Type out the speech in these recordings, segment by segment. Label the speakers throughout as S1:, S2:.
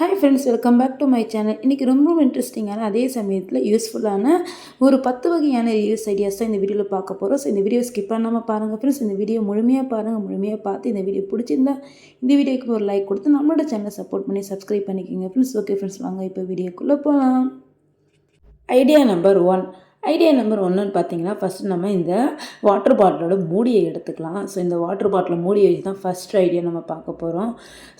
S1: Hi friends welcome back to my channel இன்றைக்கி ரொம்ப இன்ட்ரெஸ்டிங்கான அதே சமயத்தில் யூஸ்ஃபுல்லான ஒரு பத்து வகையான ரிவ்யூஸ் ஐடியாஸ் தான் இந்த வீடியோவில் பார்க்க போகிறோம் ஸோ இந்த வீடியோ ஸ்கிப் பண்ணாமல் பாருங்கள் ஃப்ரெண்ட்ஸ் இந்த வீடியோ முழுமையாக பாருங்கள் முழுமையாக பார்த்து இந்த வீடியோ பிடிச்சிருந்தா இந்த வீடியோக்கு ஒரு லைக் கொடுத்து நம்மளோட சேனலை சப்போர்ட் பண்ணி சப்ஸ்கிரைப் பண்ணிக்கோங்க ஃப்ரெண்ட்ஸ் ஓகே ஃப்ரெண்ட்ஸ் வாங்க இப்போ வீடியோக்குள்ளே போகலாம் idea number one idea number ஒன்றுன்னு பார்த்தீங்கன்னா ஃபஸ்ட்டு நம்ம இந்த வாட்டர் பாட்டிலோட மூடியை எடுத்துக்கலாம். ஸோ இந்த வாட்டர் பாட்டில் மூடியை வச்சு தான் ஃபஸ்ட் ஐடியா நம்ம பார்க்க போகிறோம்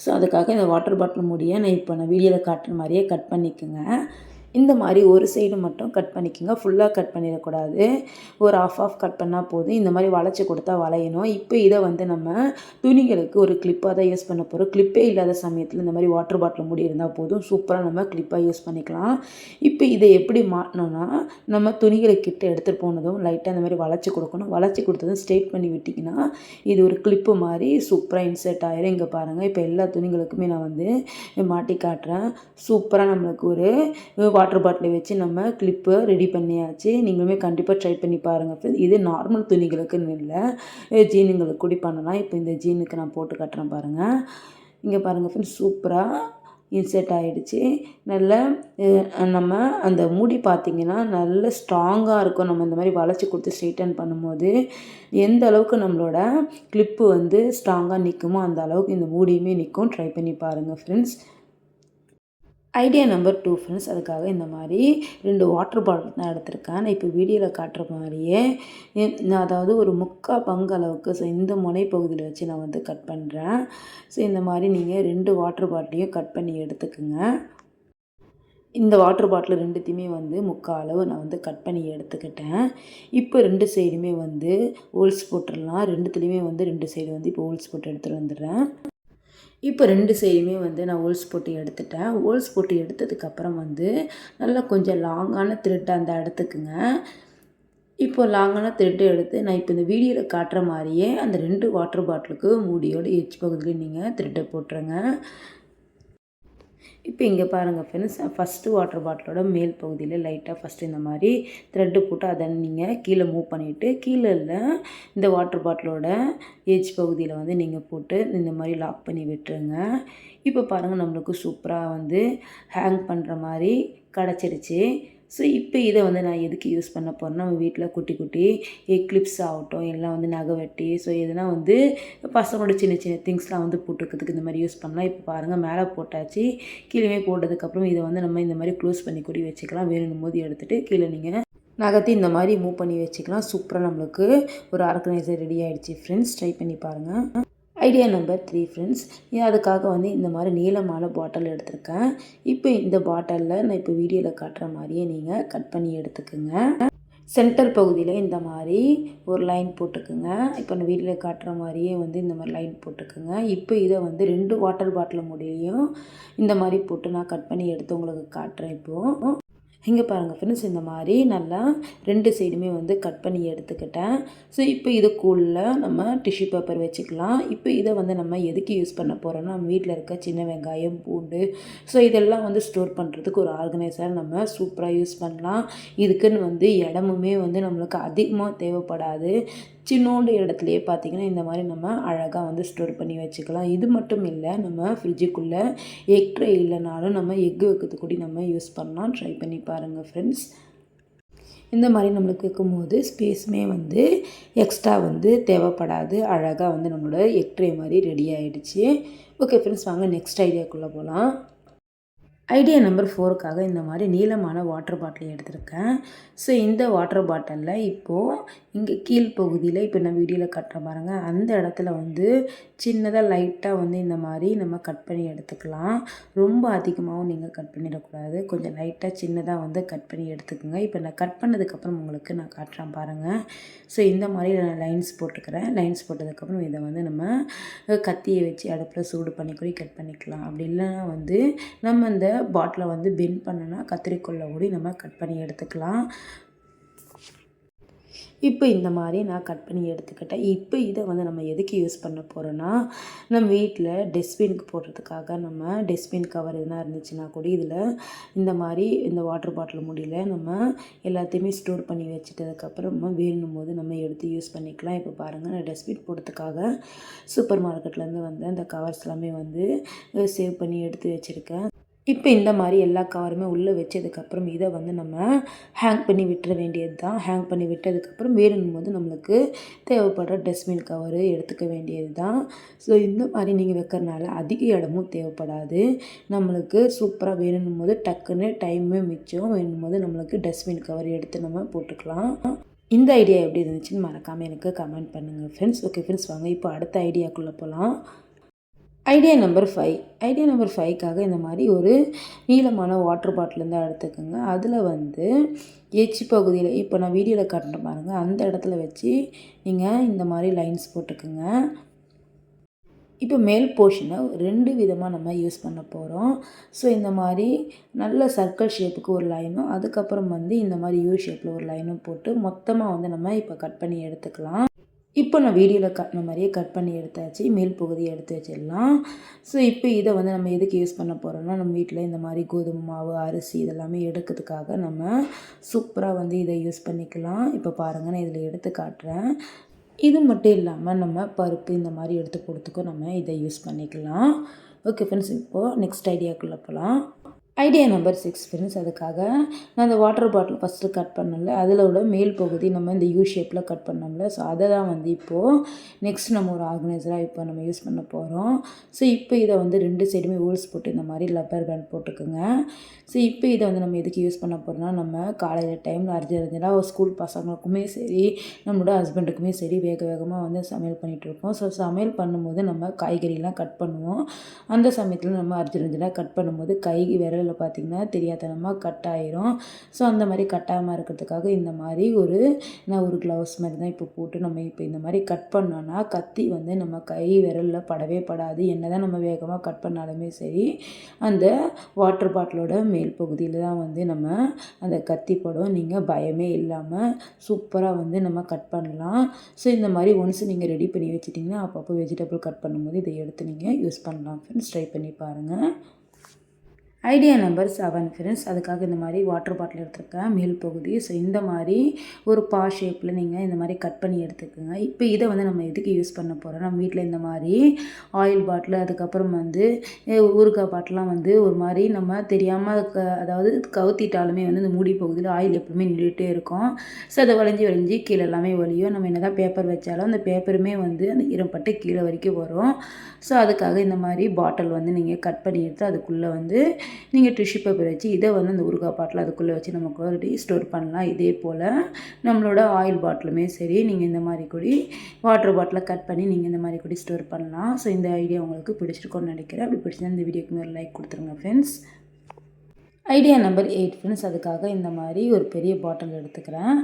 S1: ஸோ அதுக்காக இந்த வாட்டர் பாட்டில் மூடியை நான் இப்போ நான் வீடியோவில் காட்டுற மாதிரியே கட் பண்ணிக்கோங்க. இந்த மாதிரி ஒரு சைடு மட்டும் கட் பண்ணிக்கோங்க. ஃபுல்லாக கட் பண்ணிடக்கூடாது. ஒரு ஆஃப் ஆஃப் கட் பண்ணால் போதும். இந்த மாதிரி வளைச்சி கொடுத்தா வளையணும். இப்போ இதை வந்து நம்ம துணிகளுக்கு ஒரு கிளிப்பாக தான் யூஸ் பண்ண போகிறோம் கிளிப்பே இல்லாத சமயத்தில் இந்த மாதிரி வாட்டர் பாட்டில் மூடி இருந்தால் போதும். சூப்பராக நம்ம கிளிப்பாக யூஸ் பண்ணிக்கலாம். இப்போ இதை எப்படி மாட்டினோன்னா நம்ம துணிகளை கிட்ட எடுத்துகிட்டு போனதும் லைட்டாக இந்த மாதிரி வளைச்சி கொடுக்கணும். வளைச்சி கொடுத்ததும் ஸ்ட்ரெயிட் பண்ணி விட்டிங்கன்னா இது ஒரு கிளிப்பு மாதிரி சூப்பராக இன்சர்ட் ஆயிரும். இங்கே பாருங்கள் இப்போ எல்லா துணிகளுக்குமே நான் வந்து மாட்டி காட்டுறேன். சூப்பராக நம்மளுக்கு ஒரு வாட்டர் பாட்டிலை வச்சு நம்ம கிளிப்பை ரெடி பண்ணியாச்சு. நீங்களுமே கண்டிப்பாக ட்ரை பண்ணி பாருங்கள் ஃப்ரெண்ட்ஸ் இது நார்மல் துணிகளுக்குன்னு இல்லை. ஜீனுங்களுக்கு கூட பண்ணலாம். இப்போ இந்த ஜீனுக்கு நான் போட்டு காட்டுறேன் பாருங்கள் இங்கே பாருங்கள் ஃப்ரெண்ட்ஸ் சூப்பராக இன்செர்ட் ஆகிடுச்சு நல்ல நம்ம அந்த முடி பார்த்திங்கன்னா நல்ல ஸ்ட்ராங்காக இருக்கும். நம்ம இந்த மாதிரி வளைச்சி கொடுத்து ஸ்ட்ரெயிட்டன் பண்ணும்போது எந்த அளவுக்கு நம்மளோட கிளிப்பு வந்து ஸ்ட்ராங்காக நிற்குமோ அந்த அளவுக்கு இந்த மூடியுமே நிற்கும் ட்ரை பண்ணி பாருங்கள் friends idea number two friends அதுக்காக இந்த மாதிரி ரெண்டு வாட்டர் பாட்டில் தான் எடுத்திருக்கேன். நான் இப்போ வீடியோவில் காட்டுற மாதிரியே நான் அதாவது ஒரு முக்கால் பங்கு அளவுக்கு ஸோ இந்த முனை பகுதியில் வச்சு நான் வந்து கட் பண்ணுறேன் ஸோ இந்த மாதிரி நீங்கள் ரெண்டு வாட்டர் பாட்டிலையும் கட் பண்ணி எடுத்துக்கோங்க. இந்த வாட்டர் பாட்டில் ரெண்டுத்தையுமே வந்து முக்கால் அளவு நான் வந்து கட் பண்ணி எடுத்துக்கிட்டேன். இப்போ ரெண்டு சைடுமே வந்து ஹோல்ஸ் போட்டுடலாம். ரெண்டுத்துலேயுமே வந்து ரெண்டு சைடு வந்து இப்போ ஹோல்ஸ் போட்டு எடுத்துகிட்டு வந்துடுறேன். இப்போ ரெண்டு சைடுமே வந்து நான் ஹோல்ஸ் போட்டு எடுத்துட்டேன். ஹோல்ஸ் போட்டு எடுத்ததுக்கப்புறம் வந்து நல்லா கொஞ்சம் லாங்கான த்ரெட் அந்த இடத்துக்குங்க. இப்போ லாங்கான த்ரெட்டு எடுத்து நான் இப்போ இந்த வீடியோவில் காட்டுற மாதிரியே அந்த ரெண்டு வாட்டர் பாட்டிலுக்கு மூடியோட எச் பகுதியில் நீங்கள் த்ரெட்டை போட்டுருங்க. இப்போ இங்கே பாருங்கள் ஃப்ரெண்ட்ஸ் ஃபஸ்ட்டு வாட்டர் பாட்டிலோட மேல் பகுதியில் லைட்டாக ஃபஸ்ட்டு இந்த மாதிரி த்ரெட்டு போட்டு அதை நீங்கள் கீழே மூவ் பண்ணிவிட்டு கீழே இந்த வாட்டர் பாட்டிலோட ஏஜ் பகுதியில் வந்து நீங்கள் போட்டு இந்த மாதிரி லாக் பண்ணி விட்டுருங்க. இப்போ பாருங்கள் நம்மளுக்கு சூப்பராக வந்து ஹேங் பண்ணுற மாதிரி கிடச்சிருச்சு ஸோ இப்போ இதை வந்து நான் எதுக்கு யூஸ் பண்ண போகிறேன்னா நம்ம வீட்டில் குட்டி குட்டி எக்லிப்ஸ் ஆகட்டும் எல்லாம் வந்து நகை வெட்டி ஸோ எதுனா வந்து பசங்களோட சின்ன சின்ன திங்ஸ்லாம் வந்து போட்டுக்கிறதுக்கு இந்த மாதிரி யூஸ் பண்ணலாம். இப்போ பாருங்கள் மேலே போட்டாச்சு கீழே போட்டதுக்கப்புறம் இதை வந்து நம்ம இந்த மாதிரி க்ளோஸ் பண்ணி கூடி வச்சுக்கலாம். வேணும் போது எடுத்துகிட்டு கீழே நீங்கள் நகர்த்தி இந்த மாதிரி மூவ் பண்ணி வச்சுக்கலாம். சூப்பராக நம்மளுக்கு ஒரு ஆர்கனைசர் ரெடி ஆகிடுச்சு ஃப்ரெண்ட்ஸ் ட்ரை பண்ணி பாருங்கள் ஐடியா நம்பர் த்ரீ ஃப்ரெண்ட்ஸ் அதுக்காக வந்து இந்த மாதிரி நீளமான பாட்டில் எடுத்திருக்கேன். இப்போ இந்த பாட்டிலில் நான் இப்போ வீடியோவில் காட்டுற மாதிரியே நீங்கள் கட் பண்ணி எடுத்துக்கோங்க. சென்டர் பகுதியில் இந்த மாதிரி ஒரு லைன் போட்டுக்குங்க. இப்போ நான் வீட்டில் காட்டுற மாதிரியே வந்து இந்த மாதிரி லைன் போட்டுக்குங்க. இப்போ இதை வந்து ரெண்டு வாட்டர் பாட்டில் முடியலையும் இந்த மாதிரி போட்டு நான் கட் பண்ணி எடுத்து உங்களுக்கு காட்டுறேன் இப்போது இங்கே பாருங்கள் ஃப்ரெண்ட்ஸ் இந்த மாதிரி நல்லா ரெண்டு சைடுமே வந்து கட் பண்ணி எடுத்துக்கிட்டேன். ஸோ இப்போ இதுக்குள்ளே நம்ம டிஷ்யூ பேப்பர் வச்சுக்கலாம். இப்போ இதை வந்து நம்ம எதுக்கு யூஸ் பண்ண போகிறோம்னா நம்ம வீட்டில் இருக்க சின்ன வெங்காயம் பூண்டு ஸோ இதெல்லாம் வந்து ஸ்டோர் பண்ணுறதுக்கு ஒரு ஆர்கனைசர் நம்ம சூப்பராக யூஸ் பண்ணலாம். இதுக்குன்னு வந்து இடமுமே வந்து நம்மளுக்கு அதிகமாக தேவைப்படாது. சின்னோண்டு இடத்துலையே பார்த்திங்கன்னா இந்த மாதிரி நம்ம அழகாக வந்து ஸ்டோர் பண்ணி வச்சுக்கலாம். இது மட்டும் இல்லை நம்ம ஃப்ரிட்ஜுக்குள்ளே எக் ட்ரை இல்லைனாலும் நம்ம எக் வைக்கிறது கூட நம்ம யூஸ் பண்ணலாம். ட்ரை பண்ணி பாருங்கள் ஃப்ரெண்ட்ஸ் இந்த மாதிரி நம்மளுக்கு வைக்கும்போது ஸ்பேஸுமே வந்து எக்ஸ்ட்ரா வந்து தேவைப்படாது. அழகாக வந்து நம்மளோட எக் ட்ரே மாதிரி ரெடி ஆகிடுச்சு ஓகே ஃப்ரெண்ட்ஸ் வாங்க நெக்ஸ்ட் ஐடியாக்குள்ளே போகலாம் ஐடியா நம்பர் ஃபோருக்காக இந்த மாதிரி நீளமான வாட்டர் பாட்டில் எடுத்திருக்கேன். ஸோ இந்த வாட்டர் பாட்டிலில் இப்போது இங்கே கீழ்ப்பகுதியில் இப்போ நான் வீடியோவில் கட்டுற பாருங்கள் அந்த இடத்துல வந்து சின்னதாக லைட்டாக வந்து இந்த மாதிரி நம்ம கட் பண்ணி எடுத்துக்கலாம். ரொம்ப அதிகமாகவும் நீங்கள் கட் பண்ணிடக்கூடாது. கொஞ்சம் லைட்டாக சின்னதாக வந்து கட் பண்ணி எடுத்துக்கோங்க. இப்போ நான் கட் பண்ணதுக்கப்புறம் உங்களுக்கு நான் காட்டுறேன் பாருங்கள் ஸோ இந்த மாதிரி நான் லைன்ஸ் போட்டுக்கிறேன். லைன்ஸ் போட்டதுக்கப்புறம் இதை வந்து நம்ம கத்தியை வச்சு அடுப்பில் சூடு பண்ணி கூட கட் பண்ணிக்கலாம். அப்படி இல்லைன்னா வந்து நம்ம இந்த பாட்டிலை வந்து பெண்ட் பண்ணனா கத்திரிக்கொள்ள கூடி நம்ம கட் பண்ணி எடுத்துக்கலாம். இப்போ இந்த மாதிரி நான் கட் பண்ணி எடுத்துக்கிட்டேன். இப்போ இதை வந்து நம்ம எதுக்கு யூஸ் பண்ண போகிறோன்னா நம்ம வீட்டில் டஸ்ட்பினுக்கு போடுறதுக்காக நம்ம டஸ்ட்பின் கவர் எதுனா இருந்துச்சுன்னா கூட இதில் இந்த மாதிரி இந்த வாட்டர் பாட்டில் முடியல நம்ம எல்லாத்தையுமே ஸ்டோர் பண்ணி வச்சுட்டதுக்கப்புறமா வேணும் போது நம்ம எடுத்து யூஸ் பண்ணிக்கலாம். இப்போ பாருங்கள் நான் டஸ்ட்பின் போடுறதுக்காக சூப்பர் மார்க்கெட்லேருந்து வந்து அந்த கவர்ஸ் எல்லாமே வந்து சேவ் பண்ணி எடுத்து வச்சுருக்கேன். இப்போ இந்த மாதிரி எல்லா காருமே உள்ளே வச்சதுக்கப்புறம் இதை வந்து நம்ம ஹேங் பண்ணி விட்டுற வேண்டியது தான் ஹேங் பண்ணி விட்டதுக்கப்புறம் வேணும் போது நம்மளுக்கு தேவைப்படுற டஸ்ட்பின் கவரு எடுத்துக்க வேண்டியது தான் ஸோ இந்த மாதிரி நீங்கள் வைக்கிறனால அதிக இடமும் தேவைப்படாது. நம்மளுக்கு சூப்பராக வேணும் போது டக்குன்னு டைமே மிச்சம். வேணும் போது நம்மளுக்கு டஸ்ட்பின் கவர் எடுத்து நம்ம போட்டுக்கலாம். இந்த ஐடியா எப்படி இருந்துச்சுன்னு மறக்காமல் எனக்கு கமெண்ட் பண்ணுங்கள் ஃப்ரெண்ட்ஸ் ஓகே ஃப்ரெண்ட்ஸ் வாங்க. இப்போ அடுத்த ஐடியாக்குள்ளே போகலாம் idea number five idea number ஃபைவ்க்காக இந்த மாதிரி ஒரு நீளமான வாட்டர் பாட்டில் இருந்தால் எடுத்துக்கோங்க. அதில் வந்து எச்சி பகுதியில் இப்போ நான் வீடியோவில் காட்டுறேன் பாருங்கள் அந்த இடத்துல வச்சு நீங்கள் இந்த மாதிரி லைன்ஸ் போட்டுக்கோங்க. இப்போ மேல் போர்ஷனை ரெண்டு விதமாக நம்ம யூஸ் பண்ண போகிறோம் ஸோ இந்த மாதிரி நல்ல சர்க்கிள் ஷேப்புக்கு ஒரு லைனும் அதுக்கப்புறம் வந்து இந்த மாதிரி யூ ஷேப்பில் ஒரு லைனும் போட்டு மொத்தமாக வந்து நம்ம இப்போ கட் பண்ணி எடுத்துக்கலாம். இப்போ நான் வீடியோவில் கட்டின மாதிரியே கட் பண்ணி எடுத்தாச்சு மேல் பகுதியை எடுத்து வச்சிடலாம். ஸோ இப்போ இதை வந்து நம்ம எதுக்கு யூஸ் பண்ண போகிறோம்னா நம்ம வீட்டில் இந்த மாதிரி கோதுமை மாவு அரிசி இதெல்லாமே எடுக்கிறதுக்காக நம்ம சூப்பராக வந்து இதை யூஸ் பண்ணிக்கலாம். இப்போ பாருங்கள் நான் இதில் எடுத்து காட்டுறேன். இது மட்டும் இல்லாமல் நம்ம பருப்பு இந்த மாதிரி எடுத்து கொடுத்துக்கும் நம்ம இதை யூஸ் பண்ணிக்கலாம். ஓகே ஃப்ரெண்ட்ஸ் இப்போது நெக்ஸ்ட் ஐடியாக்குள்ளே போகலாம் ஐடியா நம்பர் சிக்ஸ் ஃப்ரெண்ட்ஸ் அதுக்காக நான் அந்த வாட்டர் பாட்டில் ஃபஸ்ட்டு கட் பண்ணல அதில் உள்ள மேல் பகுதி நம்ம இந்த யூ ஷேப்பில் கட் பண்ணோம்ல. ஸோ அதை தான் வந்து இப்போது நெக்ஸ்ட் நம்ம ஒரு ஆர்கனைசராக இப்போ நம்ம யூஸ் பண்ண போகிறோம் ஸோ இப்போ இதை வந்து ரெண்டு சைடுமே ஹோல்ஸ் போட்டு இந்த மாதிரி லப்பர் பேண்ட் போட்டுக்கோங்க. ஸோ இப்போ இதை வந்து நம்ம எதுக்கு யூஸ் பண்ண போகிறோம்னா நம்ம காலையில் டைமில் அர்ஜென்ட் ஒரு ஸ்கூல் பசங்களுக்குமே சரி நம்மளோட ஹஸ்பண்டுக்குமே சரி வேக வேகமாக வந்து சமையல் பண்ணிகிட்ருக்கோம் ஸோ சமையல் பண்ணும்போது நம்ம காய்கறிலாம் கட் பண்ணுவோம். அந்த சமயத்தில் நம்ம அரிஞ்சு அர்ஜென்ட்டாக கட் பண்ணும்போது கை விரல் வீடியோவில் பார்த்திங்கன்னா தெரியாதனமாக கட் ஆயிரும். ஸோ அந்த மாதிரி கட்டாமல் இருக்கிறதுக்காக இந்த மாதிரி ஒரு நான் ஒரு க்ளவுஸ் மாதிரி தான் இப்போ போட்டு நம்ம இப்போ இந்த மாதிரி கட் பண்ணோன்னா கத்தி வந்து நம்ம கை விரலில் படவே படாது. என்ன தான் நம்ம வேகமாக கட் பண்ணாலுமே சரி அந்த வாட்டர் பாட்டிலோட மேல் பகுதியில் தான் வந்து நம்ம அந்த கத்தி படம். நீங்கள் பயமே இல்லாமல் சூப்பராக வந்து நம்ம கட் பண்ணலாம். ஸோ இந்த மாதிரி ஒன்ஸ் நீங்கள் ரெடி பண்ணி வச்சிட்டிங்கன்னா அப்பப்போ வெஜிடபிள் கட் பண்ணும்போது இதை எடுத்து நீங்கள் யூஸ் பண்ணலாம். ஃப்ரெண்ட்ஸ் ட்ரை பண்ணி பாருங்கள் ஐடியா நம்பர் செவன் ஃப்ரெண்ட்ஸ் அதுக்காக இந்த மாதிரி வாட்டர் பாட்டில் எடுத்துருக்கேன் மேல் பகுதி. ஸோ இந்த மாதிரி ஒரு பா ஷேப்பில் நீங்கள் இந்த மாதிரி கட் பண்ணி எடுத்துக்கோங்க. இப்போ இதை வந்து நம்ம எதுக்கு யூஸ் பண்ண போகிறோம் நம்ம வீட்டில் இந்த மாதிரி ஆயில் பாட்டில் அதுக்கப்புறம் வந்து ஊறுகாய் பாட்டிலாம் வந்து ஒரு மாதிரி நம்ம தெரியாமல் க அதாவது கவுத்திட்டாலுமே வந்து இந்த மூடி பகுதியில் ஆயில் எப்பவுமே நின்றுட்டே இருக்கும். ஸோ அதை வளைஞ்சி வளைஞ்சி கீழே எல்லாமே வலியும் நம்ம என்ன தான் பேப்பர் வச்சாலும் அந்த பேப்பருமே வந்து அந்த இரம்பட்டு கீழே வரைக்கும் வரும். ஸோ அதுக்காக இந்த மாதிரி பாட்டில் வந்து நீங்கள் கட் பண்ணி எடுத்து அதுக்குள்ளே வந்து நீங்கள் டிஷ்யூ பேப்பர் வச்சு இதை வந்து அந்த ஊறுகாய் பாட்டில் அதுக்குள்ளே வச்சு நமக்கு ஒரு ஸ்டோர் பண்ணலாம். இதே போல் நம்மளோட ஆயில் பாட்டிலுமே சரி நீங்கள் இந்த மாதிரி கூடி வாட்டர் பாட்டிலை கட் பண்ணி நீங்கள் இந்த மாதிரி கூடி ஸ்டோர் பண்ணலாம். ஸோ இந்த ஐடியா உங்களுக்கு பிடிச்சிருக்கோன்னு நினைக்கிறேன். அப்படி பிடிச்சிருந்தா இந்த வீடியோக்கு ஒரு லைக் கொடுத்துருங்க friends idea number eight friends அதுக்காக இந்த மாதிரி ஒரு பெரிய பாட்டில் எடுத்துக்கிறேன்.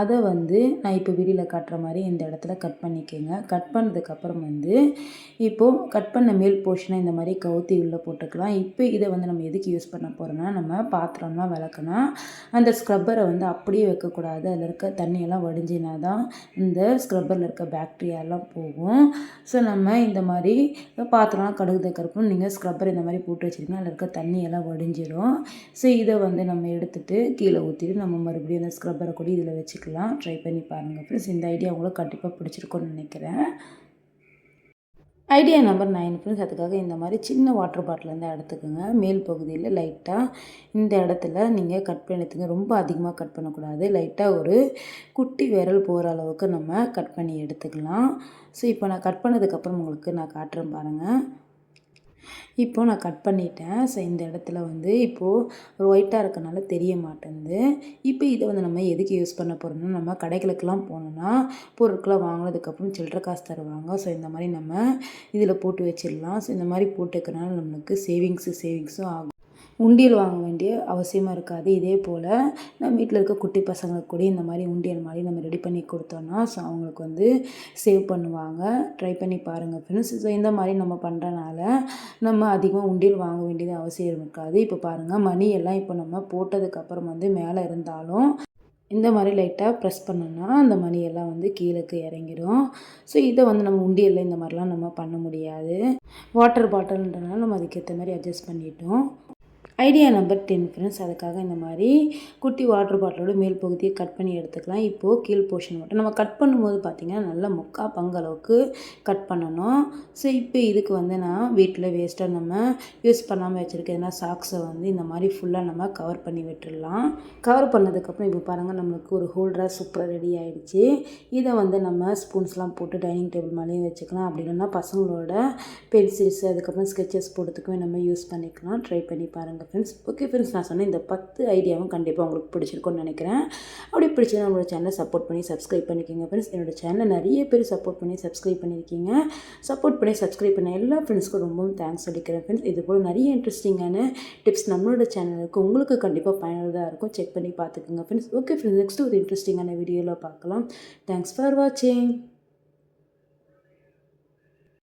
S1: அதை வந்து நான் இப்போ வீடியில் காட்டுற மாதிரி இந்த இடத்துல கட் பண்ணிக்கோங்க. கட் பண்ணதுக்கப்புறம் வந்து இப்போது கட் பண்ண மேல் போர்ஷனை இந்த மாதிரி கவுத்தி உள்ளே போட்டுக்கலாம். இப்போ இதை வந்து நம்ம எதுக்கு யூஸ் பண்ண போகிறோன்னா நம்ம பாத்திரம்லாம் விளக்குனா அந்த ஸ்க்ரப்பரை வந்து அப்படியே வைக்கக்கூடாது. அதில் இருக்க தண்ணியெல்லாம் வடிஞ்சினா தான் இந்த ஸ்க்ரப்பரில் இருக்க பேக்டீரியாலாம் போகும். ஸோ நம்ம இந்த மாதிரி பாத்திரம்லாம் கடுகு நீங்கள் ஸ்க்ரப்பர் இந்த மாதிரி போட்டு வச்சிங்கன்னா அதில் இருக்க தண்ணியெல்லாம் வடிஞ்சிடும் ஸோ இதை வந்து நம்ம எடுத்துகிட்டு கீழே ஊற்றிட்டு நம்ம மறுபடியும் அந்த ஸ்க்ரப்பரை கூட இதில் வச்சுக்கலாம். ட்ரை பண்ணி பாருங்கள் ஃப்ரெண்ட்ஸ் இந்த ஐடியா உங்களுக்கு கண்டிப்பாக பிடிச்சிருக்கோன்னு நினைக்கிறேன். ஐடியா நம்பர் நைன் ஃப்ரெண்ட்ஸ் அதுக்காக இந்த மாதிரி சின்ன வாட்டர் பாட்டிலேருந்து எடுத்துக்கோங்க. மேல் பகுதியில் லைட்டாக இந்த இடத்துல நீங்கள் கட் பண்ணி ரொம்ப அதிகமாக கட் பண்ணக்கூடாது. லைட்டாக ஒரு குட்டி விரல் போகிற அளவுக்கு நம்ம கட் பண்ணி எடுத்துக்கலாம். ஸோ இப்போ நான் கட் பண்ணதுக்கப்புறம் உங்களுக்கு நான் காட்டுறேன் பாருங்கள் இப்போது நான் கட் பண்ணிட்டேன். ஸோ இந்த இடத்துல வந்து இப்போது ஒயிட்டாக இருக்கனால தெரிய மாட்டேங்குது இப்போ இதை வந்து நம்ம எதுக்கு யூஸ் பண்ண போகிறோம்னா நம்ம கடைகளுக்கெல்லாம் போனோம்னா பொருட்களை வாங்கினதுக்கப்புறம் சில்லற காசு தருவாங்க. ஸோ இந்த மாதிரி நம்ம இதில் போட்டு வச்சிடலாம். ஸோ இந்த மாதிரி போட்டுக்கிறனால நம்மளுக்கு சேவிங்ஸு சேவிங்ஸும் ஆகும். உண்டியல் வாங்க வேண்டிய அவசியமாக இருக்காது. இதே போல் நம்ம வீட்டில் இருக்க குட்டி பசங்களுக்கு கூட இந்த மாதிரி உண்டியல் மாதிரி நம்ம ரெடி பண்ணி கொடுத்தோன்னா ஸோ அவங்களுக்கு வந்து சேவ் பண்ணுவாங்க. ட்ரை பண்ணி பாருங்கள் ஃப்ரெண்ட்ஸ் ஸோ இந்த மாதிரி நம்ம பண்ணுறனால நம்ம அதிகமாக உண்டியல் வாங்க வேண்டியது அவசியம் இருக்காது. இப்போ பாருங்கள் மணி எல்லாம் இப்போ நம்ம போட்டதுக்கப்புறம் வந்து மேலே இருந்தாலும் இந்த மாதிரி லைட்டாக ப்ரெஸ் பண்ணோன்னா அந்த மணியெல்லாம் வந்து கீழேக்கு இறங்கிடும் ஸோ இதை வந்து நம்ம உண்டியலில் இந்த மாதிரிலாம் நம்ம பண்ண முடியாது. வாட்டர் பாட்டில்ன்றனால நம்ம அதுக்கேற்ற மாதிரி அட்ஜஸ்ட் பண்ணிட்டோம். ஐடியா நம்பர் டென் ஃப்ரெண்ட்ஸ் அதுக்காக இந்த மாதிரி குட்டி வாட்டர் பாட்டிலோட மேல் பகுதியை கட் பண்ணி எடுத்துக்கலாம். இப்போது கீழ் போர்ஷன் மட்டும். நம்ம கட் பண்ணும்போது பார்த்திங்கன்னா நல்லா முக்கா பங்களவுக்கு கட் பண்ணணும். ஸோ இப்போ இதுக்கு வந்து நான் வீட்டில் வேஸ்ட்டாக நம்ம யூஸ் பண்ணாமல் வச்சுருக்க எதனா சாக்ஸை வந்து இந்த மாதிரி ஃபுல்லாக நம்ம கவர் பண்ணி விட்டுடலாம். கவர் பண்ணதுக்கப்புறம் இப்போ பாருங்கள் நம்மளுக்கு ஒரு ஹோல்டராக சூப்பராக ரெடி ஆகிடுச்சு இதை வந்து நம்ம ஸ்பூன்ஸ்லாம் போட்டு டைனிங் டேபிள் மேலேயும் வச்சுக்கலாம். அப்படி இல்லைன்னா பசங்களோட பென்சில்ஸ் அதுக்கப்புறம் ஸ்கெச்சஸ் போடுறதுக்குமே நம்ம யூஸ் பண்ணிக்கலாம். ட்ரை பண்ணி பாருங்கள் ஃப்ரெண்ட்ஸ் ஓகே ஃப்ரெண்ட்ஸ் நான் சொன்ன இந்த பத்து ஐடியாவும் கண்டிப்பாக உங்களுக்கு பிடிச்சிருக்கும்னு நினைக்கிறேன். அப்படி பிடிச்சது நம்மளோட சேனலை சப்போர்ட் பண்ணி சப்ஸ்கிரைப் பண்ணிக்கோங்க ஃப்ரெண்ட்ஸ் என்னோட சேனலை நிறைய பேர் சப்போர்ட் பண்ணி சப்ஸ்கிரைப் பண்ணியிருக்கீங்க. சப்போர்ட் பண்ணி சப்ஸ்கிரைப் பண்ண எல்லா ஃப்ரெண்ட்ஸ்க்கும் ரொம்பவும் தேங்க்ஸ் சொல்லிக்கிறேன் ஃப்ரெண்ட்ஸ் இது போல் நிறைய இன்ட்ரெஸ்டிங்கான டிப்ஸ் நம்மளோட சேனலுக்கு உங்களுக்கு கண்டிப்பாக பயனுள்ளதாக இருக்கும். செக் பண்ணி பார்த்துக்கோங்க ஃப்ரெண்ட்ஸ் ஓகே ஃப்ரெண்ட்ஸ் நெக்ஸ்ட் ஒரு இன்ட்ரெஸ்டிங்கான வீடியோவில் பார்க்கலாம். தேங்க்ஸ் ஃபார் வாட்சிங்